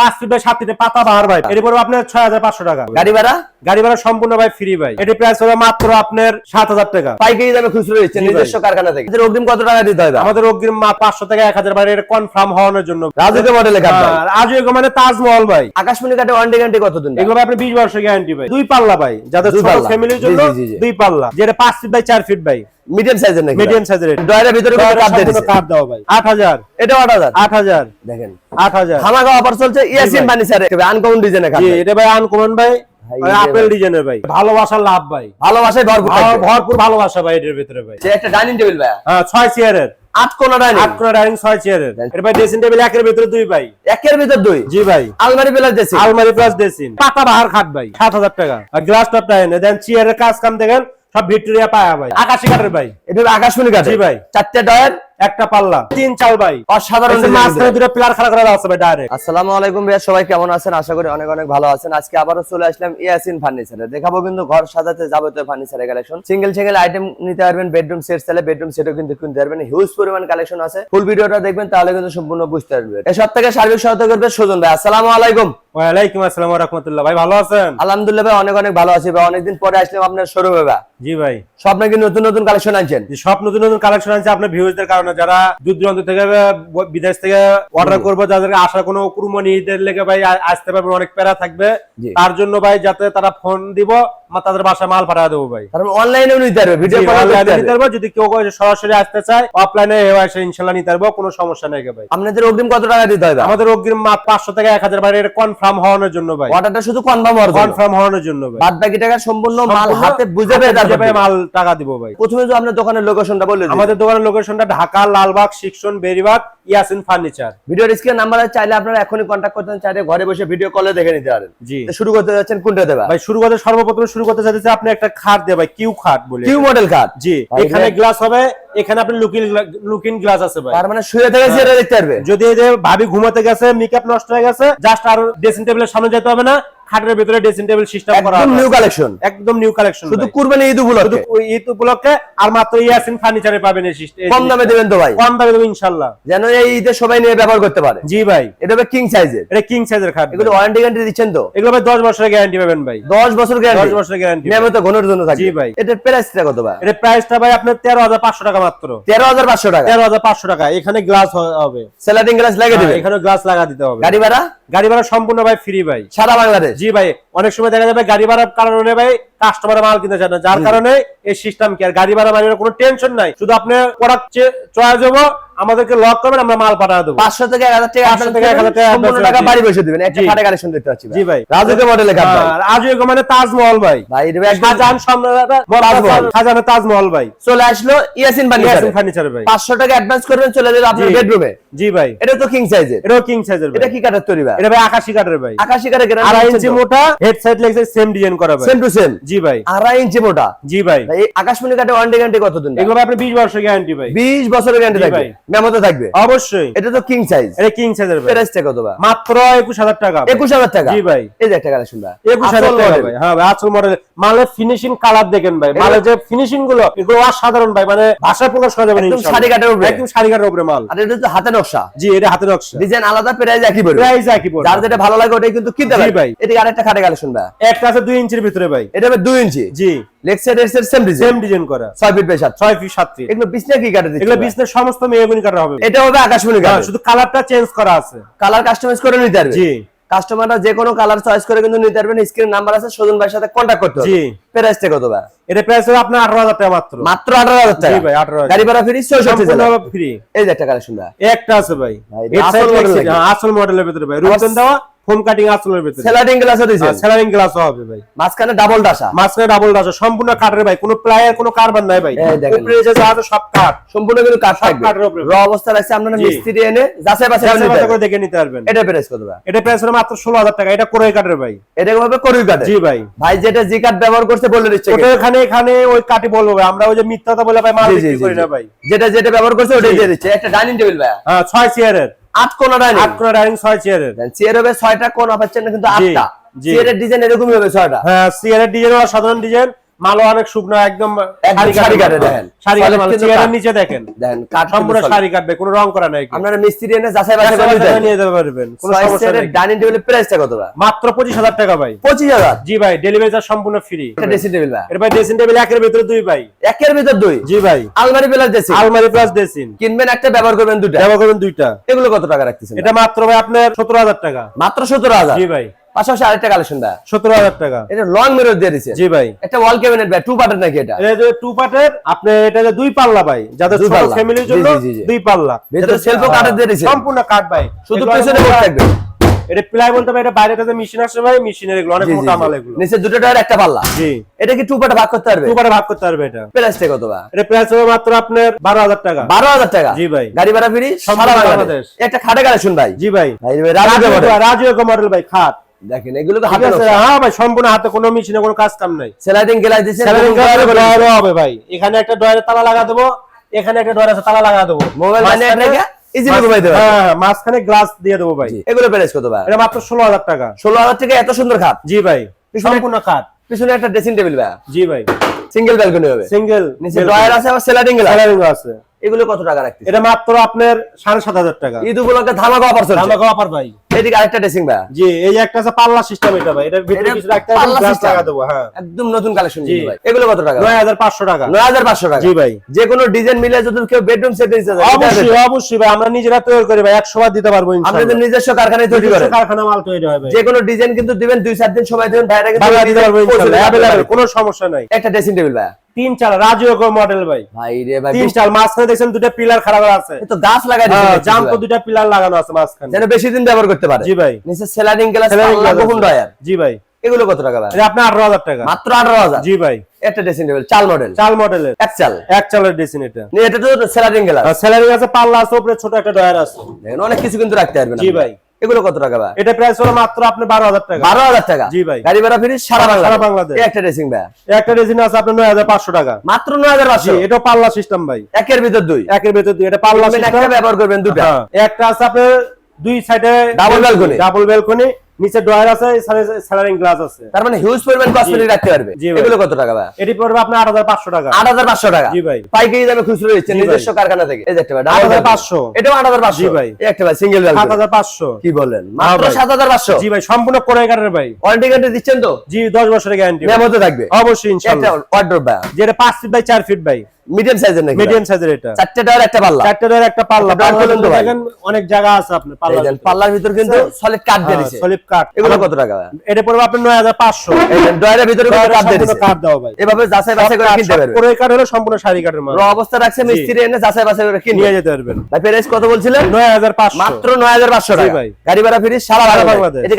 পাঁচ feet by সাত ফিটে পাতা বাহার ভাই। আপনার ছয় হাজার পাঁচশো টাকা। গাড়ি ভাড়া? গাড়ি ভাড়া সম্পূর্ণ ভাই ফ্রি ভাই। এটি প্রাইস হবে মাত্র আপনার সাত হাজার টাকা। পাইকারি দামে খুচরো দিচ্ছেন নিজস্ব কারখানা থেকে। অগ্রিম কত টাকা দিতে হবে আমাদের অগ্রিম পাঁচশো থেকে এক হাজার বাইরে কনফার্ম হওয়ানোর জন্য। রাজুকে মডেলে এগুলো মানে তাজমহল ভাই। আকাশমণি কাটে ওয়ারেন্টি গ্যারান্টি কত দিন এগুলো আপনি বিশ বছর গ্যারান্টি ভাই। দুই পাল্লা ভাই যাদের। ফ্যামিলির জন্য। দুই পাল্লা। যেটা পাঁচ ফিট বাই চার ফিট ভাই। মিডিয়াম সাইজের নাকি মিডিয়াম সাইজের ডয়ারের ভিতরে কোনো কাট দেওয়া ভাই। আট হাজার। এটা আট হাজার? আট হাজার। দেখেন। আট হাজার। হামাগা অফার চলছে ইয়াসিন ভাই। ফার্নিচার আনকমন ডিজাইনের কাট জি এটা ভাই আনকমন ভাই। আপেল ডিজাইনের ভাই। ভালোবাসার লাভ ভাই। ভালোবাসায় ভরপুর ভর- ভরপুর ভালোবাসা ভাই এটার ভিতরে ভাই। একটা ডাইনিং টেবিল ভাই। হ্যাঁ ছয় চেয়ারের আট কোনা ডাইনিং আট করে ডাইনিং ছয় চেয়ারের দেন। এটা ভাই ড্রেসিং টেবিল একের ভিতরে দুই ভাই। একের ভিতর দুই? জি ভাই। আলমারি প্লাস দিয়েছে আলমারি প্লাস ড্রেসিং পাতা বাহার খাট ভাই। সাত হাজার টাকা। আর গ্লাস টপ দেন চেয়ারের কাজ কাম দেখেন সব ভিক্টোরিয়া পায়া ভাই। আকাশি কাঠের ভাই। এটা আকাশমণি কাটে জি ভাই। চারটে ডয়ার একটা পাল্লা। তিন চাল ভাই। অসাধারণ design মাঝখানে দুটো পিলার খাড়া করা আছে ভাই ডাইরেক্ট আসসালামু আলাইকুম ভাইয়া সবাই কেমন আছেন? আশা করি অনেক অনেক ভালো আছেন। আজকে আবারও চলে আসলাম ইয়াসিন ফার্নিচারে। দেখাবো কিন্তু ঘর সাজাতে যাবতীয় ফার্নিচারের কালেকশন সিঙ্গেল সিঙ্গেল আইটেম নিতে পারবেন বেডরুম সেট চাইলে বেডরুম সেটও কিন্তু কিনতে পারবেন। হিউজ পরিমাণ কালেকশন আছে। ফুল ভিডিওটা দেখবেন তাহলে কিন্তু সম্পূর্ণ বুঝতে পারবেন। এই সব থেকে সার্বিক সহায়তা করবে সুজন ভাই। আসসালামু আলাইকুম। ওয়ালাইকুম আসসালাম রাহমাতুল্লাহ। ভাই ভালো আছেন? আলহামদুলিল্লাহ ভাই অনেক অনেক ভালো আছি ভাই। অনেকদিন পরে আসলাম আপনার শোরুমে ভাই। জি ভাই। সব নাকি নতুন নতুন কালেকশন আনছেন? সব নতুন নতুন কালেকশন আছে আপনার ভিউজদের কারণে। যারা দূর দূরান্ত থেকে বিদেশ থেকে অর্ডার করব যাদেরকে আসার কোনো লেগে ভাই আসতে পারবে অনেক প্যারা থাকবে। তার জন্য ভাই যাতে তারা ফোন দিব তাদের বাসায় মাল পাঠা দেবো ভাই। তারপর অনলাইনেও নিতে পারবে ভিডিও কল নিতে পারবে। যদি কেউ সরাসরি আসতে চায় অফলাইনে এসে ইনশাল্লাহ নিতে পারব কোনো সমস্যা নেই ভাই। আপনাদের অগ্রিম কত টাকা দিতে হবে আমাদের অগ্রিম মাত্র পাঁচশো থেকে এক হাজার বাইরে কনফার্ম হওয়ানোর জন্য ভাই। অর্ডারটা শুধু কনফার্ম হওয়ার জন্য। কনফার্ম জন্য ভাই। বাদ বাকি টাকা সম্পূর্ণ মাল হাতে বুঝে পেয়ে মাল টাকা দিব ভাই। প্রথমে তো আপনার দোকানের লোকেশনটা বলে দিন আমাদের দোকানের লোকেশনটা ঢাকা লালবাগ শিক্ষণ বেরিবাগ ইয়াসিন ফার্নিচার ভিডিওর স্ক্রিন নাম্বারে চাইলে আপনারা এখনই কন্ট্যাক্ট করতে চাইলে ঘরে বসে ভিডিও কলে দেখে নিতে পারেন। জি। শুরু করতে যাচ্ছেন কোনটা দেবা? ভাই শুরু করতে সর্বপ্রথম শুরু করতে চাইতেছি আপনি একটা খাট ভাই কিউ খাট বলে। কিউ মডেল কার্ড জি এখানে গ্লাস হবে এখানে আপনি লুকিং লুকিং গ্লাস আছে ভাই। তার মানে শুয়ে থেকে সেটা দেখতে পারবে। যদি ভাবি ঘুমাতে গেছে মেকআপ নষ্ট হয়ে গেছে জাস্ট আর ড্রেসিং টেবিলের সামনে যেতে হবে না খাটের ভিতরে ড্রেসিং টেবিল সিস্টেম করা একদম নিউ কালেকশন একদম নিউ কালেকশন শুধু কুরবানি ঈদ শুধু উপলক্ষে ওই ঈদ উপলক্ষে আর মাত্র ইয়াসিন ফার্নিচারে পাবেন এই সিস্টেম কম দামে দেবেন তো ভাই। কম দামে দেবেন ইনশাআল্লাহ যেন এই ঈদে সবাই নিয়ে ব্যবহার করতে পারে। জি ভাই। এটা হবে কিং সাইজের এটা কিং সাইজের খাট এগুলো ওয়ারেন্টি গ্যারান্টি দিচ্ছেন তো? এগুলো ভাই দশ বছরের গ্যারান্টি পাবেন ভাই। দশ বছর দশ গ্যারান্টি বছরের গ্যারান্টি নিয়মিত ঘনের জন্য থাকবে। জি ভাই। এটার প্রাইসটা কত ভাই? এটা প্রাইসটা ভাই আপনার তেরো হাজার পাঁচশো টাকা মাত্র। তেরো হাজার পাঁচশো টাকা। তেরো হাজার পাঁচশো টাকা। এখানে গ্লাস হবে। স্যালাডিং গ্লাস লাগিয়ে হ্যাঁ, দেবে এখানে গ্লাস লাগা দিতে হবে। গাড়ি ভাড়া? গাড়ি ভাড়া সম্পূর্ণ ভাই ফ্রি ভাই। সারা বাংলাদেশ? জি ভাই অনেক সময় দেখা যাবে গাড়ি ভাড়ার কারণে ভাই কাস্টমার মাল কিনতে চায় না যার কারণে এই সিস্টেম কি আর গাড়ি ভাড়া মালিকের কোনো টেনশন নাই। শুধু আপনি প্রোডাক্ট চয়েস হব আমাদেরকে লক করবেন আমরা মাল পাঠা দেবো। পাঁচশো থেকে এক হাজার টাকা 500 থেকে 1000 টাকা সম্পূর্ণ টাকা বাড়ি বসে দিবেন। একটা জি। কালেকশন দেখতে পাচ্ছি জি ভাই। রাজুকে মডেলে কাট ভাই মানে তাজমহল ভাই। ভাই এটা একদম শাহজাহান সম্রাট তাজমহল। শাহজাহানের তাজমহল ভাই। চলে আসলো ইয়াসিন ইয়াসিন ফার্নিচার ভাই। পাঁচশো টাকা অ্যাডভান্স করবেন চলে যাবে আপনার বেডরুমে জি ভাই। এটা তো কিং সাইজের এটাও কিং সাইজের ভাই। এটা কি কাঠের তৈরি ভাই? এটা ভাই আকাশি কাঠের ভাই। আকাশি কাঠের আড়াই গ্যারান্টি ইঞ্চি মোটা হেড সাইড লেগেছে সেম ডিজাইন করা ভাই। সেম টু সেম জি ভাই। আড়াই ইঞ্চি মোটা। জি ভাই। আকাশমণি কাঠে ওয়ারেন্টি গ্যারান্টি কত দিন এগুলো আপনি বিশ বছরের গ্যারান্টি ভাই। বিশ বছরের গ্যারান্টি থাকবে। ভাই। মেমোতে থাকবে? অবশ্যই। এটা তো কিং সাইজ এটা কিং সাইজের ভাই। প্রাইসটা কত ভাই মাত্র একুশ হাজার টাকা ভাই। একুশ হাজার টাকা? জি ভাই। এই যে একটা কালেকশন ভাই একুশ হাজার আসল টাকা ভাই। হ্যাঁ ভাই আসল মডেল মালের ফিনিশিং কালার দেখেন ভাই। মালের যে ফিনিশিংগুলো এগুলো অসাধারণ ভাই। মানে ভাষা প্রকাশ করা যাবে না একদম। শাড়ি কাঠের উপরে। একদম শাড়ি কাঠের উপরে মাল। আর এটা তো হাতে নকশা। জি এটা হাতে নকশা। ডিজাইন আলাদা প্রাইস একই পড়বে। প্রাইস একই পড়বে। যার যেটা ভালো লাগে ওটাই কিন্তু কিনতে জি ভাই। এটা আরেকটা খাটে কালেকশন ভাই একটা আছে দুই ইঞ্চির ভিতরে ভাই। এটা হবে দুই ইঞ্চি। জি। লেগ এর সেম ডিজাইন সেম ডিজাইন করা। ছয় ফিট বাই সাত। ছয় ফিট সাত ফিট এগুলো বিছনা কি কাটে দিচ্ছে এগুলো ভাই? সমস্ত মেয়েগুনি কাটা হবে। এটা হবে আকাশমণি শুধু কালারটা চেঞ্জ করা আছে। কালার কাস্টমাইজ করে নিতে পারবে? জি। কাস্টমাররা যে কোনো কালার চয়েস করে কিন্তু নিতে পারবেন স্ক্রিন নাম্বার আছে সজন ভাইয়ের সাথে কন্ট্যাক্ট করতে হবে। জি। প্রাইসটা কত ভাই? এটা প্রাইস হবে আপনার আঠারো হাজার টাকা মাত্র। মাত্র আঠারো হাজার টাকা। জি ভাই, 18,000 গাড়ি ভাড়া ফ্রি এই যে একটা কালেকশন একটা আছে ভাই। ভাই, আসল নাকি? হ্যাঁ, মডেলের ভিতরে ভাই। ফোম কাটিং আসলের ভিতরে। সেলারিং গ্লাস দিয়েছে সেলারিং গ্লাস হবে ভাই। মাঝখানে ডাবল ডাসা মাঝখানে ডাবল আছে সম্পূর্ণ কাঠের ভাই কোনো প্লায়ের কোনো কারবার নাই ভাই। উপরে যে যা আছে সব কাঠ। সম্পূর্ণ কিন্তু কাঠ থাকবে। কাঠের উপরে। র অবস্থা রাখছে আপনারা মিস্ত্রি এনে যাচাই বাছাই করে নিতে করে দেখে নিতে পারবেন। এটা প্রাইস কত ভাই? এটা প্রাইস হলো মাত্র ষোলো হাজার টাকা। এটা কোরই কাঠের ভাই। এটা ভাবে করুই কাটে জি ভাই। ভাই যেটা জি কাঠ ব্যবহার করতে বলে দিচ্ছে ওটা এখানে এখানে ওই কাটি বলব ভাই। আমরা ওই যে মিথ্যাটা বলে ভাই মাল বিক্রি করি না ভাই। যেটা যেটা ব্যবহার করছে ওটাই দিয়ে দিচ্ছে। একটা ডাইনিং টেবিল ভাই হ্যাঁ ছয় চেয়ারের আট কোনা ডাইনিং আট কোনা ডাইনিং ছয় চেয়ারের চেয়ার হবে ছয়টা কোনা পাচ্ছেন না কিন্তু আটটা। চেয়ারের ডিজাইন এরকমই হবে ছয়টা। হ্যাঁ চেয়ারের ডিজাইন সাধারণ ডিজাইন মালও অনেক শুকনো একদম শাড়ি কাটে দেখেন। শাড়ি চেয়ারের নিচে দেখেন। সম্পূর্ণ শাড়ি কাটবে কোনো রং করা নাই আপনারা মিস্ত্রি এনে যাচাই বাছাই করে নিয়ে যেতে পারবেন কোনো সমস্যা নেই। ডাইনিং টেবিলের প্রাইসটা কত ভাই? মাত্র পঁচিশ হাজার টাকা ভাই। পঁচিশ হাজার? জি ভাই ডেলিভারি চার্জ সম্পূর্ণ ফ্রি ড্রেসিং টেবিল ভাই। ভাই ড্রেসিং টেবিল একের ভিতরে দুই ভাই। একের ভিতর দুই? জি ভাই। আলমারি প্লাস ড্রেসিং আলমারি প্লাস ড্রেসিং কিনবেন একটা ব্যবহার করবেন দুটা ব্যবহার করবেন দুইটা। এগুলো কত টাকা রাখতেছেন? এটা মাত্র ভাই আপনার সতেরো হাজার টাকা। মাত্র সতেরো হাজার? জি ভাই। পাশাপাশি আরেকটা কালেকশন ভাই। সতেরো হাজার টাকা। এটা লং মিরর দিয়ে জি ভাই। একটা ওয়াল ক্যাবিনেট ভাই টু পার্টের নাকি এটা? এটা টু পার্টের আপনি এটা দুই পাল্লা ভাই যাদের ছোট ফ্যামিলির জন্য। দুই পাল্লা। ভেতরে দিয়ে। সম্পূর্ণ কাঠ ভাই। শুধু পেছনে অনেক থাকবে। এটা প্লাই বলতে ভাই এটা বাইরে থেকে মেশিন আসে ভাই মেশিনের এগুলো অনেক মোটা মাল এগুলো। নিচে দুটো টায়ার একটা পাল্লা। জি। এটা কি টু পার্টে ভাগ করতে পারবে? টু পারে ভাগ করতে পারবে এটা। প্রাইসটা কত ভাই? এটা প্রাইস হবে মাত্র আপনার বারো হাজার টাকা। বারো হাজার টাকা? জি ভাই। গাড়ি ভাড়া ফ্রি সারা বাংলাদেশ। একটা খাটে কালেকশন ভাই। জি ভাই। ভাই রাজুকে রাজু মডেল ভাই খাট। দেখেন এগুলো তো হাতে আছে হ্যাঁ ভাই সম্পূর্ণ হাতে কোনো মেশিনে কোনো কাজ কাম নাই। সেলাইডিং গ্লাস দিছে ডয়ারও হবে ভাই। এখানে একটা ডয়ারে তালা লাগা দেবো এখানে একটা ডয়ারে তালা লাগা দেবো। মোবাইল মানে ইজিলি পারবে হ্যাঁ মাঝখানে গ্লাস দিয়ে দেবো ভাই। এগুলো প্রাইস কত ভাই? এটা মাত্র ষোলো হাজার টাকা। ষোলো হাজার থেকে এত সুন্দর খাট। জি ভাই সম্পূর্ণ খাট। পিছনে একটা ড্রেসিং টেবিল ভাই। জি ভাই। সিঙ্গেল ব্যালকনি হবে। সিঙ্গেল নিচে ডয়ার আছে আবার সেলাইডিং গ্লাস স্যালারিং আছে। এগুলো কত টাকা রাখতেছে এটা মাত্র আপনার সাড়ে সাত হাজার টাকা। ঈদ উপলক্ষে ধামাকা অফার চলছে। অফার ভাই। এদিকে আরেকটা ড্রেসিং ভাই জি এই একটা আছে পাল্লা সিস্টেম এটা ভাই। এটার ভিতরে কিছু রাখতে হবে পাল্লা গ্লাস system। লাগা দেবো হ্যাঁ। একদম নতুন কালেকশন জি। ভাই। এগুলো কত টাকা? নয় হাজার পাঁচশো টাকা। নয় হাজার পাঁচশো টাকা। জি ভাই। যে কোনো ডিজাইন মিলে যদি কেউ বেডরুম সেট দিতে চায়, অবশ্যই অবশ্যই ভাই। আমরা নিজেরা তৈরি করি ভাই। একশো বার দিতে পারব ইনশাআল্লাহ। নিজস্ব কারখানায় তৈরি করেন। কারখানা মাল তৈরি হয় ভাই। যে কোনো ডিজাইন কিন্তু দিবেন দুই চার দিন সময় দিবেন ভাইরা কিন্তু দিতে পারব ইনশাআল্লাহ। কোনো সমস্যা নাই। একটা ড্রেসিং টেবিল ভাই তিন চাল রাজীয় মডেল ভাই। ভাই রে ভাই তিন চাল মাঝখানে দেখছেন দুটা পিলার খারাপ আছে। তো গাছ লাগাই দিয়েছে জাম তো। দুটা পিলার লাগানো আছে মাঝখানে। যেন বেশি দিন ব্যবহার করতে পারে। জি ভাই। নিচে সেলারিং গ্লাস জি ভাই। এগুলো কত টাকা ভাই? আপনার আঠারো হাজার টাকা। মাত্র আঠারো হাজার? জি ভাই। একটা ড্রেসিং টেবিল চাল মডেল চাল মডেলের এক চাল এক চালের ড্রেসিং এটা এটা তো সেলারিং গ্লাস স্যালারি আছে পাল্লা আছে উপরে ছোট একটা ডয়ার আছে। অনেক কিছু কিন্তু রাখতে পারবেন জি ভাই। এগুলো কত টাকা ভাই? এটা প্রাইস হলো মাত্র আপনি বারো হাজার টাকা। বারো হাজার টাকা? জি ভাই। গাড়ি ভাড়া ফ্রি সারা বাংলা সারা বাংলাদেশ। একটা ড্রেসিং ভাই? একটা ড্রেসিং আছে আপনার নয় হাজার পাঁচশো টাকা। মাত্র নয় হাজার জি পাঁচশো এটা পাল্লা সিস্টেম ভাই। একের ভিতর দুই। একের ভিতর দুই এটা পাল্লা সিস্টেম একটা ব্যবহার করবেন দুটা হ্যাঁ, একটা আছে আপনার দুই সাইডে ডাবল ব্যালকনি ডাবল বেলকনি নিচে ডয়ার আছে স্যালারিং গ্লাস আছে। তার মানে হিউজ পরিমাণ কসমেটিক রাখতে পারবে। এগুলো কত টাকা ভাই? এটি পড়বে আপনার আট হাজার পাঁচশো টাকা। আট হাজার পাঁচশো টাকা। জি ভাই। পাইকারি দামে খুচরো নিজস্ব কারখানা থেকে। এই হাজার পাঁচশো। এটাও আট হাজার পাঁচশো। জি ভাই। এই একটা ভাই সিঙ্গেল হাজার পাঁচশো। কি বলেন? হ্যাঁ মাত্র ভাই। সাত হাজার পাঁচশো। জি ভাই সম্পূর্ণ ভাই। ওয়ারেন্টি গ্যারান্টি দিচ্ছেন তো? জি দশ বছরের গ্যারান্টি মেমোতে থাকবে। অবশ্যই ইনশাআল্লাহ। ওয়ার্ড্রোব ভাই। যেটা পাঁচ ফিট বাই চার ফিট ভাই। মিডিয়াম সাইজের নাকি মিডিয়াম সাইজের এটা। চারটে টায়ার একটা পাল্লা। চারটে ধরে একটা পাল্লা। দেখেন অনেক জায়গা আছে আপনার পাল্লা পাল্লার ভিতর। কিন্তু সলিড কাঠ দিয়ে দিছে সলিপ কাঠ এগুলো কত টাকা এটা পড়বে আপনার নয় হাজার পাঁচশো। এই ভিতরে কাঠ দিয়ে দিছে কাঠ দেওয়া ভাই। এভাবে যাচাই বাছাই করে কিনতে পারবে? কোড়াই কাঠ হলো সম্পূর্ণ শাড়ি কাঠের মাল। অবস্থা রাখছে মিস্ত্রি এনে যাচাই বাছাই করে নিয়ে যেতে পারবেন। ভাই প্রাইস কত বলছিলেন? নয় হাজার পাঁচশো। মাত্র নয় হাজার পাঁচশো টাকা। গাড়ি ভাড়া ফিরিস সারা।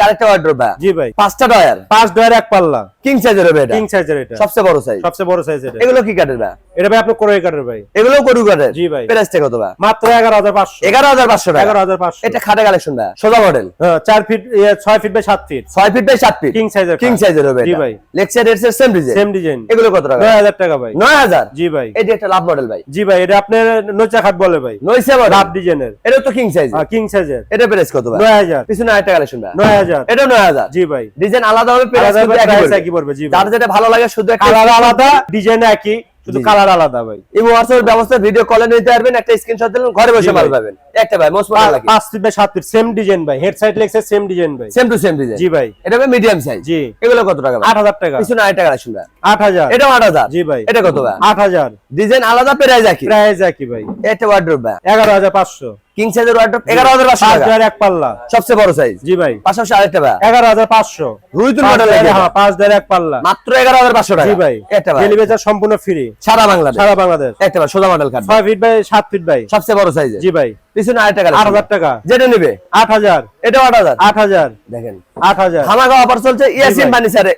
আরেকটা ভাই। জি ভাই। পাঁচটা ডয়ার। পাঁচ ডয়ার এক পাল্লা। কিং সাইজের হবে এটা। কিং সাইজের এটা। সবচেয়ে বড় সাইজ সবচেয়ে বড় সাইজ এটা। এগুলো কি কাঠের ভাই? এটা ভাই আপনার কোড়াই কাঠের ভাই। এগুলো গরু কাঠের? জি ভাই। প্রাইসটা কত ভাই? মাত্র এগারো হাজার পাঁচশো। এগারো হাজার পাঁচশো টাকা। এগারো হাজার পাঁচশো। এটা খাটে কালেকশন ভাই। সোজা মডেল হ্যাঁ, চার ফিট ইয়ে, ছয় ফিট বাই সাত ফিট ছয় ফিট বাই সাত ফিট কিং সাইজের কিং সাইজের হবে জি ভাই। লেকচার এর সেম ডিজাইন সেম ডিজাইন এগুলো কত টাকা? নয় হাজার টাকা ভাই। নয় হাজার? জি ভাই। এটি একটা লাভ মডেল ভাই। জি ভাই এটা আপনার নোচা খাট বলে ভাই। নয়সে মডেল লাভ ডিজাইনের এটা তো কিং সাইজ হ্যাঁ কিং সাইজের এটা প্রাইস কত ভাই? নয় হাজার। পিছনে আরেকটা কালেকশন ভাই। নয় হাজার। এটা নয় হাজার। জি ভাই। ডিজাইন আলাদা হবে প্রাইস একই প্রাইস পড়বে। জি যার যেটা ভালো লাগে শুধু কালার আলাদা ডিজাইন একই শুধু কালার আলাদা ভাই। এই হোয়াটসঅ্যাপ ব্যবস্থা ভিডিও কলে নিতে পারবেন একটা স্ক্রিনশট দিলেন ঘরে বসে মাল পাবেন। একটা ভাই মোস্ট মডেল লাগে। পাঁচ feet by feet same design ভাই। হেড সাইড লেগছে সেম ডিজাইন ভাই। সেম টু সেম ডিজাইন জি ভাই। এটা হবে মিডিয়াম সাইজ জি। এগুলো কত টাকা ভাই? আট হাজার টাকা। পিছনে আরেকটা কালেকশন ভাই। আট হাজার। এটাও আট হাজার। জি ভাই। এটা কত ভাই? আট হাজার। ডিজাইন আলাদা প্রাইস একই। প্রাইস একই ভাই। একটা ওয়ার্ড্রোব ভাই। এগারো হাজার পাঁচশো। কিং সাইজের ওয়ার্ড্রপ এগারো হাজার পাঁচশো পাঁচ টাকা। ডয়ের এক পাল্লা। সবচেয়ে বড় সাইজ জি ভাই। পাশাপাশি আরেকটা ভাই। এগারো হাজার পাঁচশো। রুইতুল মডেল লাগে। হ্যাঁ পাঁচ ডয়ের এক পাল্লা। মাত্র এগারো হাজার পাঁচশো টাকা। জি ভাই। একটা ভাই। ডেলিভারি সম্পূর্ণ ফ্রি সারা বাংলাদেশ। সারা বাংলাদেশ। একটা ভাই সোজা মডেল কাট ছয় ফিট বাই সাত ফিট ভাই সবচেয়ে বড় সাইজ জি ভাই। পিছনে আরেকটা আট হাজার টাকা। যেটা নিবে? আট হাজার। এটাও আট হাজার। আট হাজার। দেখেন। আট হাজার। খামাগা অফার চলছে ইয়াসিন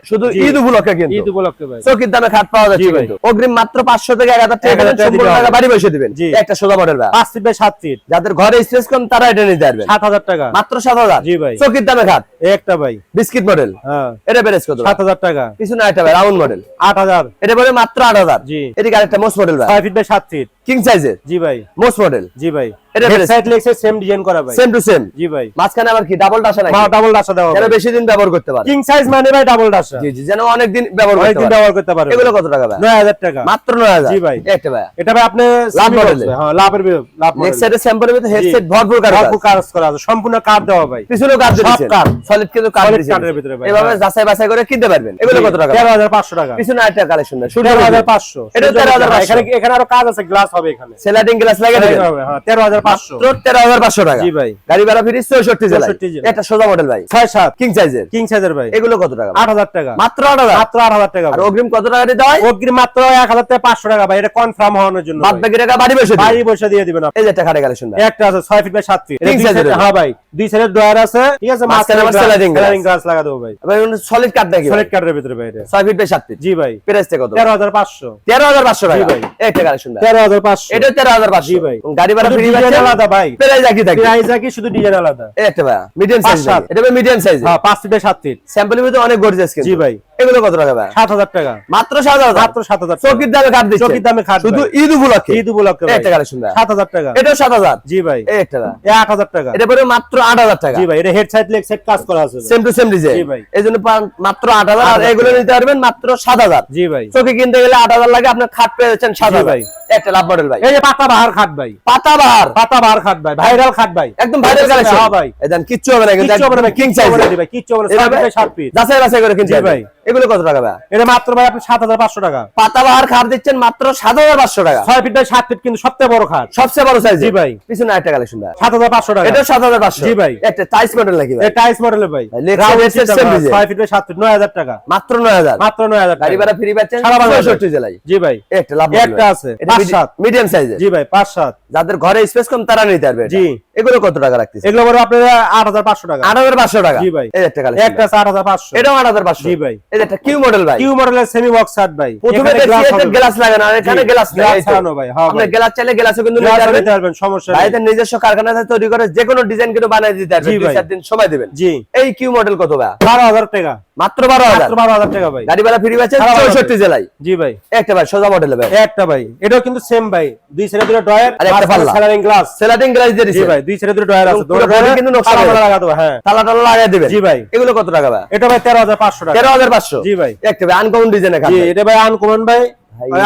শুধু ঈদ উপলক্ষে ঈদ উপলক্ষে ভাই। চৌকির দামে খাট পাওয়া যাচ্ছে কিন্তু। অগ্রিম মাত্র পাঁচশো থেকে এক হাজার টাকা 1000 টাকা সম্পূর্ণ টাকা বাড়ি বসে দিবেন। একটা সোজা মডেল ভাই। পাঁচ ফিট বাই সাত ফিট যাদের ঘরে স্পেস কম তারা এটা নিতে পারবেন সাত হাজার টাকা। মাত্র সাত হাজার। জি ভাই। চৌকির দামে খাট। একটা ভাই। বিস্কিট মডেল হ্যাঁ। এটা বেরেস কত সাত হাজার টাকা। পিছনে ভাই রাউন্ড মডেল আট হাজার। এটা বলে মাত্র আট হাজার। জি। এদিকে আরেকটা মোস্ট মডেল ভাই। ছয় ফিট বাই কিং সাইজের জি ভাই। মোস্ট মডেল জি ভাই। এটা সাইড লেগস সেম ডিজাইন করা ভাই। সেম টু সেম জি ভাই। মাঝখানে আবার কি ডাবল ডাসা নাকি? হ্যাঁ ডাবল ডাসা দাও যারা বেশি দিন ব্যবহার করতে পারো। কিং সাইজ মানে ভাই ডাবল ডাসা জি জি যেন অনেক দিন ব্যবহার করতে পারো। অনেক দিন ব্যবহার করতে পারো। এগুলো কত টাকা ভাই? 9000 টাকা। মাত্র 9000 জি ভাই। এটা ভাই। এটা ভাই আপনি লাভ মডেল হ্যাঁ লাভের লাভ নেক্সট সাইডে স্যাম্পল ভিতরে হেডসেট ভরপুর কাজ ভরপুর কাজ করা আছে। সম্পূর্ণ কাট দেওয়া ভাই। পিছনেও কাট দিয়েছে সব কাট সলিড কিন্তু কাট দিয়েছে কাটের ভিতরে ভাই। এভাবে হ্যাঁ। যাচাই বাছাই করে কিনতে পারবেন। এগুলো কত টাকা? 13500 টাকা। পিছনে আরেকটা কালেকশন না 13500 এটা 13500 এখানে এখানে আরও কাজ আছে গ্লাস হ্যাঁ, গাড়ি ভাড়া সোজা মডেল কিং কিং ভাই। এগুলো কত টাকা 8000 টাকা। মাত্র টাকা অগ্রিম কত টাকা অগ্রিম মাত্র 1000 থেকে 500 টাকা এটা কনফার্ম জন্য বাড়ি বসে দিয়ে দিবেন একটা ছয় ফিট বাই সাত ফিট হ্যাঁ ভাই। ভিতরে জি ভাই। কত? ভাই। অনেক জি ভাই। এগুলো কত টাকা ভাই? 7000 টাকা। মাত্র 7000 মাত্র 7000 চকির দামে কাট চকির দামে শুধু ঈদ উপলক্ষে। ঈদ উপলক্ষে এটা কালেকশন টাকা। এটা 7000 জি ভাই। আট হাজার টাকা। এটা পরে মাত্র আট হাজার হেড সাইড লেগ সাইড কাজ করা আছে সেম টু সেম মাত্র 8000 আর এগুলো নিতে পারবেন মাত্র 7000 জি ভাই। চোখে কিনতে গেলে 8000 লাগে আপনার খাট পেয়ে যাচ্ছেন 7000 ভাই। একটা লাভ মডেল ভাই। এই যে পাতাবাহার খাট ভাই। পাতাবাহার পাতাবাহার খাট ভাই ভাইরাল খাট ভাই। একদম ভাইরাল কালেকশন হ্যাঁ ভাই। এদান কিচ্ছু হবে না কিচ্ছু হবে না কিং সাইজ হবে ভাই কিচ্ছু হবে না 7 পিস যাচাই বাছাই করে কিনতে ভাই। এগুলো কত টাকা ভাই? এটা মাত্র ভাই আপনি 7500 টাকা। পাতাবাহার খাট দিচ্ছেন মাত্র 7500 টাকা। 6 ফিট বাই 7 ফিট কিন্তু সবচেয়ে বড় খাট। সবচেয়ে বড় সাইজ জি ভাই। পিছনে একটা কালেকশন ভাই। 7500 টাকা। এটা 7500 জি ভাই। একটা টাইস মডেল নাকি ভাই? এটা টাইস মডেল ভাই। 6 ফিট বাই 7 ফিট 9000 টাকা। মাত্র 9000 মাত্র 9000 গাড়ি ভাড়া ফ্রি পাচ্ছেন সারা বাংলাদেশ। জেলায়। জি ভাই। একটা লাভ একটা আছে। মিডিয়াম সাইজের। জি ভাই 5 7 যাদের ঘরে স্পেস কম তারা নিতে পারবে জি। এগুলো কত টাকা রাখতেছেন? এগুলো বড় 8500 টাকা। 8500 টাকা। জি ভাই। এই একটা কালেকশন একটা 8500 এটাও 8500 জি ভাই। এই একটা কিউ মডেল ভাই। কিউ মডেলের সেমি বক্স ভাই। প্রথমে গ্লাস আর এখানে গ্লাস ভাই হ্যাঁ আপনি গ্লাস চাইলে গ্লাসও কিন্তু নিতে পারবেন। সমস্যা ভাইদের নিজস্ব কারখানা থেকে তৈরি করে যে কোনো ডিজাইন কিন্তু বানিয়ে দিতে পারবেন। দুই চার দিন সময় দিবেন। জি। এই কিউ মডেল কত ভাই? 12000 টাকা। মাত্র বারো হাজার। বারো হাজার টাকা ভাই। গাড়ি ফ্রি পাচ্ছেন চৌষট্টি জেলায়। জি ভাই। একটা ভাই সোজা মডেলে ভাই। একটা ভাই। এটাও কিন্তু সেম ভাই। দুই ছেলে দুটো ড্রয়ার আর একটা পাল্লা। স্যালারিং গ্লাস স্যালারিং গ্লাস দিয়ে দিছি। ভাই দুই ছেলে দুটো ড্রয়ার আছে। দুটো ড্রয়ার কিন্তু নকশা করা লাগা দেব হ্যাঁ। তালা টালা লাগায় দিবেন। জি ভাই। এগুলো কত টাকা ভাই? এটা ভাই 13500 টাকা। 13500 জি ভাই। একটা ভাই আনকমন ডিজাইন এখানে জি এটা ভাই আনকমন ভাই।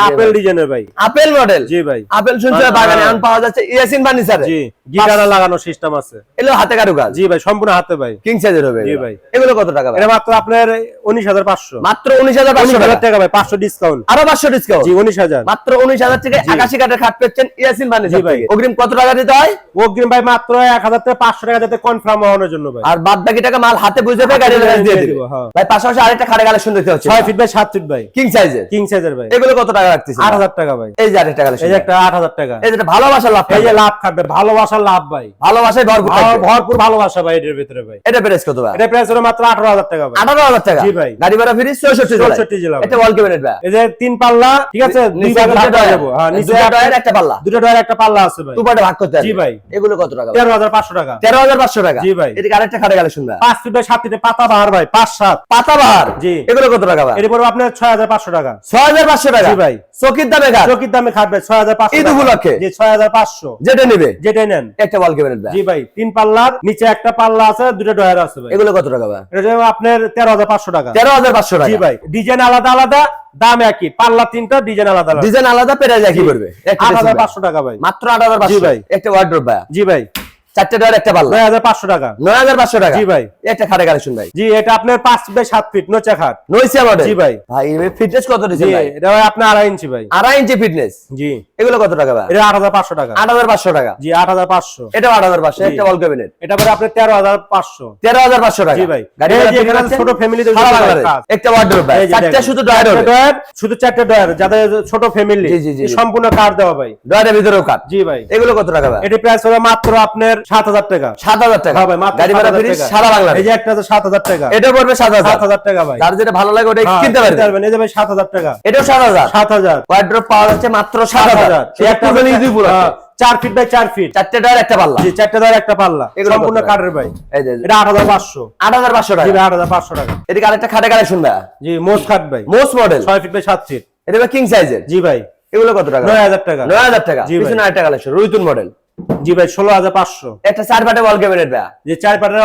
আপেল ডিজাইনের ভাই। আপেল মডেল জি ভাই। আপেল শুনছিলাম বাগানে আম পাওয়া যাচ্ছে ইয়াসিন ফার্নিচারে জি গিটারা লাগানো সিস্টেম আছে। এলো হাতে কারু কাজ জি ভাই সম্পূর্ণ হাতে ভাই। কিং সাইজের হবে জি ভাই। এগুলো কত টাকা ভাই? এটা মাত্র আপনার 19500 মাত্র 19500 টাকা। ভাই 500 ডিসকাউন্ট আরও 500 ডিসকাউন্ট জি 19000 মাত্র 19000 থেকে 81 কাটের খাট পেচ্ছেন ইয়াসিন ফার্নিচার ভাই। অগ্রিম কত টাকা দিতে হয়? অগ্রিম ভাই মাত্র 1000 থেকে 500 টাকা দিতে কনফার্ম হওয়ার জন্য ভাই। আর বাদ বাকি টাকা মাল হাতে বুঝে ভাই গাড়ি দিয়ে দিব। হ্যাঁ। ভাই পাশাপাশি আরেকটা খাড়ে কালেকশন দেখতে হচ্ছে। 6 ফিট বাই 7 ফিট ভাই। কিং সাইজের কিং সাইজের ভাই। এগুলো কত টাকা রাখতেছেন? 8000 টাকা ভাই। এই যে 8000 টাকা এই যে একটা 8000 টাকা। এই যে ভালোবাসার লাভ এই যে লাভ খাবে ভালোবাসার লাভ ভাই। ভালোবাসায় ভরপুর ভরপুর ভালোবাসা ভাই এর ভিতরে ভাই। এটা প্রাইস কত ভাই? এটা প্রাইস হলো মাত্র 18000 টাকা ভাই। 18000 টাকা? জি ভাই। গাড়ি ভাড়া ফ্রি 64 জেলা জেলা এটা ওয়াল ক্যাবিনেট ভাই। এই যে তিন পাল্লা ঠিক আছে? দুই ভাগে ভাগ করে দেব। হ্যাঁ নিচে ডয়ার একটা পাল্লা। দুটো ডয়ার একটা পাল্লা আছে ভাই। দুপাটে ভাগ করতে জি ভাই। এগুলো কত টাকা 13500 টাকা। 13500 টাকা? জি ভাই। এটা আরেকটা খাটে গেলে শুনবা 5 ফিট বাই 7 পাতা বাহার ভাই 5 7 পাতা বাহার জি। এগুলো কত টাকা ভাই? এর পরে আপনার 6500 টাকা। 6500 টাকা। একটা পাল্লা আছে দুটো ডয়ার আছে এগুলো কত টাকা ভাই? এটা আপনার 13500 টাকা। 13500 টাকা। জি ভাই ডিজাইন আলাদা আলাদা দাম একই। পাল্লা তিনটা ডিজাইন আলাদা ডিজাইন আলাদা পেরাজ একই করবে? 8500 টাকা ভাই। মাত্র 8500 জি ভাই। একটা ওয়ার্ড্রপ ভাই। জি ভাই। চারটে একটা পাঁচশো টাকা। নয় হাজার পাঁচশো টাকা। ভাই। এটা আপনার সাত ফিট ইঞ্চি আড়াই ফিটনেস আট হাজার পাঁচশো টাকা। তেরো হাজার পাঁচশো। তেরো হাজার পাঁচশো টাকা। ছোট ফ্যামিলি একটা শুধু ডয়ার ডয়ার শুধু যাদের ছোট ফ্যামিলি সম্পূর্ণ কার দেওয়া ভাই। ডয়ারের ভিতরে কার জি ভাই। এগুলো কত টাকা ভাই? এটা প্রাইস মাত্র আপনার সাত হাজার টাকা। সাত হাজার টাকা। ভাই সাত হাজার টাকা। এটা যেটা ভালো লাগে ওটা টাকা। সাত হাজার। মাত্র হাজার। হ্যাঁ, চার ফিট বাই চার ফিট চারটে ডলার একটা পাল্লা। চারটে ডলার একটা পাল্লা। সম্পূর্ণ কাঠের ভাই। আট হাজার পাঁচশো। আট হাজার পাঁচশো টাকা। আট হাজার পাঁচশো টাকা। এদিকে আরেকটা খাটে কালেকশন ভাই। জি মোস্ট খাট ভাই। মোস্ট মডেল ছয় ফিট বাই সাত ফিট এটা কিং সাইজের জি ভাই। এগুলো কত টাকা? নয় হাজার টাকা। নয় হাজার টাকা। জি টাকা কালেকশন রুইতুন মডেল জি ভাই ষোলো হাজার পাঁচশো। একটা চার পাটে বল ক্যাবিনেট ভাই যে চার পাটের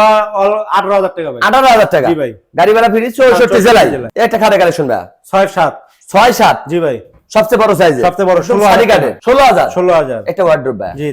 আঠারো হাজার টাকা আঠারো হাজার টাকা? জি ভাই। গাড়ি ভাড়া ফ্রি চৌষট্টি জেলায়। একটা খাটে কালেকশন ভাই ছয় সাত। ছয় সাত? জি ভাই। সবচেয়ে বড় সাইজ সবচেয়ে বড়, ষোলো হাজার ষোলো হাজার? ষোলো হাজার। একটা ওয়ার্ড্রোপ ভাই জি।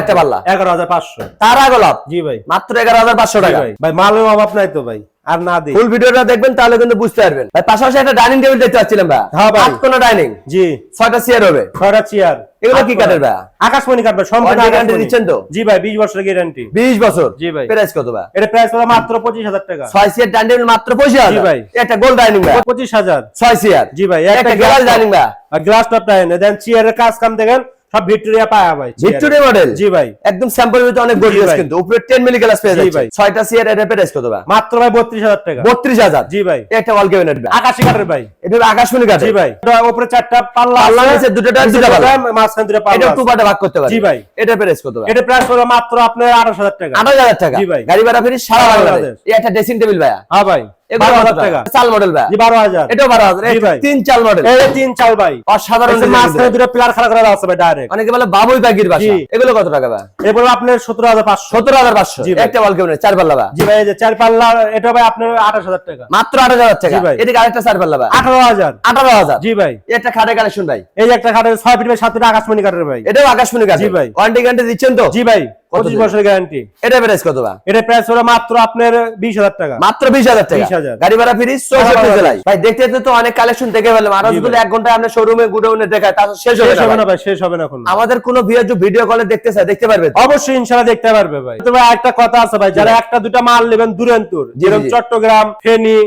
একটা পাল্লা। এগারো হাজার পাঁচশো। তারা গোলাপ জি ভাই। মাত্র এগারো হাজার পাঁচশো টাকা? ভাই। ভাই মালের অভাব নাই তো ভাই। আর না দিই। ফুল ভিডিওটা দেখবেন তাহলে কিন্তু বুঝতে পারবেন। ভাই পাশাপাশি একটা ডাইনিং টেবিল দেখতে পাচ্ছিলাম ভাই। হ্যাঁ ভাই। আট কোনো ডাইনিং জি। ছয়টা চেয়ার হবে। ছয়টা চেয়ার এগুলো কি কাঠের ভাই? আকাশমণি কাটবে সম্পূর্ণ আকাশমণি। দিচ্ছেন তো? জি ভাই বিশ বছরের গ্যারান্টি বিশ বছর? জি ভাই। প্রাইস কত ভাই? এটা প্রাইস হলো মাত্র পঁচিশ হাজার টাকা। ছয় চেয়ার ডাইনিং টেবিল মাত্র পঁচিশ জি ভাই। একটা গোল ডাইনিং ভাই। পঁচিশ হাজার। ছয় চেয়ার জি ভাই একটা গ্লাস ডাইনিং ভাই। আর গ্লাস টপ টাইন দেন চেয়ারের কাজ কাম দেখেন সব ভিক্টোরিয়া পায়া ভাই ভিক্টোরিয়া মডেল জি ভাই। একদম স্যাম্পল ভিতরে অনেক গর্জিয়াস কিন্তু। উপরে 10 মিলি গ্লাস পেয়ে যাচ্ছে। চেয়ারের প্রাইস কত ভাই? মাত্র ভাই বত্রিশ হাজার টাকা। 32000 জি ভাই। একটা ওয়াল ক্যাবিনেট ভাই। আকাশি কাঠের ভাই। এটা আকাশমণি জি ভাই। উপরে চারটা পাল্লা পাল্লা আছে, দুটো টায়ার, দুটো পাল্লা। টায়ার, মাঝখানে দুটো পাল্লা এটা আছে। টু পার্টে ভাগ করতে পারে। জি ভাই। এটা প্রাইস কত ভাই? এটা প্রাইস হলো মাত্র আপনার আঠাশ হাজার টাকা। 28000 টাকা। জি ভাই। গাড়ি ভাড়া ফ্রি সারা বাংলাদেশ। একটা ড্রেসিং টেবিল ভাই হ্যাঁ ভাই। এগুলো বারো কত হাজার টাকা টাকা। চাল মডেল ভাই। বারো হাজার। এটাও 12000 জি তিন চাল মডেল তিন চাল ভাই। অসাধারণ মাঝখানে দুটো পিলার খাড়া করা আছে ভাই ডাইরেক্ট অনেকে বলে বাবুই পাখির বাসা। এগুলো কত টাকা ভাই? এরপর আপনার সতেরো হাজার পাঁচশো। সতেরো হাজার পাঁচশো। একটা ওয়াল ক্যাবিনেট চার পাল্লা ভাই। জি ভাই চার পাল্লা এটা ভাই আপনার আঠাশ হাজার টাকা। মাত্র আট হাজার টাকা। এদিকে আরেকটা চার পাল্লা ভাই। আঠারো হাজার। আঠারো হাজার। জি ভাই। একটা খাটে কালেকশন ভাই। এই একটা খাটের ছয় ফিট বাই সাত ফিট আকাশমণি কাঠের ভাই। এটাও আকাশমণি কাঠে জি ভাই। ওয়ারেন্টি গ্যারান্টি দিচ্ছেন তো? জি ভাই। কত পঁচিশ দিন? বছরের গ্যারান্টি এটা প্রাইস কত ভাই? এটা প্রাইস হলো মাত্র আপনার বিশ হাজার টাকা। মাত্র বিশ হাজার টাকা। 20,000 গাড়ি ভাড়া ফ্রি চৌষট্টি বাংলাদেশ। জেলায়। ভাই দেখতে তো অনেক কালেকশন দেখে ফেললাম। আরও ঘন্টায় আপনার শোরুমে গুডাউনে দেখায় তা শেষ হবে শেষ না হবে না ভাই। ভাই শেষ হবে না এখন। আমাদের কোনো ভিডিও ভিডিও কলে দেখতে চায় দেখতে পারবে অবশ্যই ইনশাল্লাহ দেখতে পারবে ভাই। তবে একটা কথা আছে ভাই যারা একটা দুটা মাল নেবেন দূরান্তর যেরকম চট্টগ্রাম ফেনী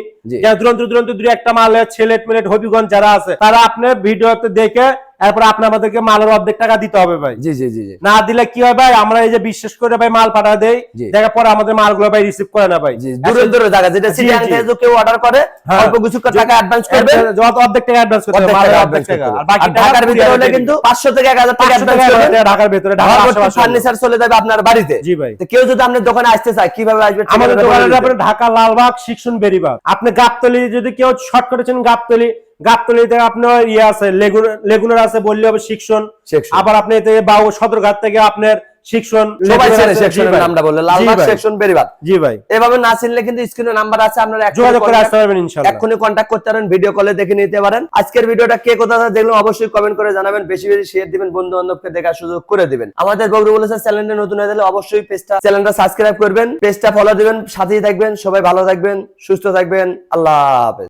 দূরান্ত দূরান্ত দুই একটা মাল ছেলেট মিলেট হবিগঞ্জ যারা আছে তারা আপনার ভিডিওতে দেখে এরপর আপনি আমাদেরকে মালের অর্ধেক টাকা দিতে হবে ভাই। জি জি জি না দিলে কি হয় ভাই? আমরা এই যে বিশ্বাস করে ভাই মাল পাঠা দেই জি। দেখার পরে আমাদের মালগুলো ভাই রিসিভ করে না ভাই। জি দূরে দূরে জায়গা যেটা সিরিয়াল। থেকে কেউ অর্ডার করে হ্যাঁ। অল্প কিছু টাকা অ্যাডভান্স করবে যত অর্ধেক টাকা অ্যাডভান্স করতে হবে মালের অর্ধেক টাকা। আর বাকি ঢাকার ভিতরে হলে কিন্তু পাঁচশো থেকে এক হাজার টাকা পাঁচশো টাকা অ্যাডভান্স করবে ঢাকার ভিতরে ঢাকার আশেপাশে ফার্নিচার চলে যাবে আপনার বাড়িতে। জি ভাই। তো কেউ যদি আপনার দোকানে আসতে চায় কীভাবে আসবে আমাদের দোকানে। আপনার ঢাকা লালবাগ শিক্ষণ বেরিবাগ। আপনি গাবতলি যদি কেউ শর্ট করেছেন গাবতলি গাবতলিতে আপনার ইয়ে আছে লেগুনার আছে বললে হবে শিক্ষণ আবার আপনি এতে বাউ সদরঘাট থেকে আপনার শিক্ষণ সবাই লেগুনার চেনে আছে। সেকশনের নামটা বললে লালবাগ সেকশন বেরিবাগ জি ভাই। এভাবে না চিনলে কিন্তু স্ক্রিনে নাম্বার আছে আপনারা যোগাযোগ করে আসতে পারবেন ইনশাআল্লাহ। এক্ষুনি কন্ট্যাক্ট করতে পারেন ভিডিও কলে দেখে নিতে পারেন। আজকের ভিডিওটা কে কোথা থেকে দেখলেন অবশ্যই কমেন্ট করে জানাবেন বেশি বেশি শেয়ার দিবেন বন্ধু বান্ধবকে দেখার সুযোগ করে দিবেন। আমাদের বগরু বলেছে চ্যানেলটা নতুন হয়ে গেলে অবশ্যই পেজটা চ্যানেলটা সাবস্ক্রাইব করবেন পেজটা ফলো দিবেন সাথেই থাকবেন সবাই ভালো থাকবেন সুস্থ থাকবেন আল্লাহ হাফেজ।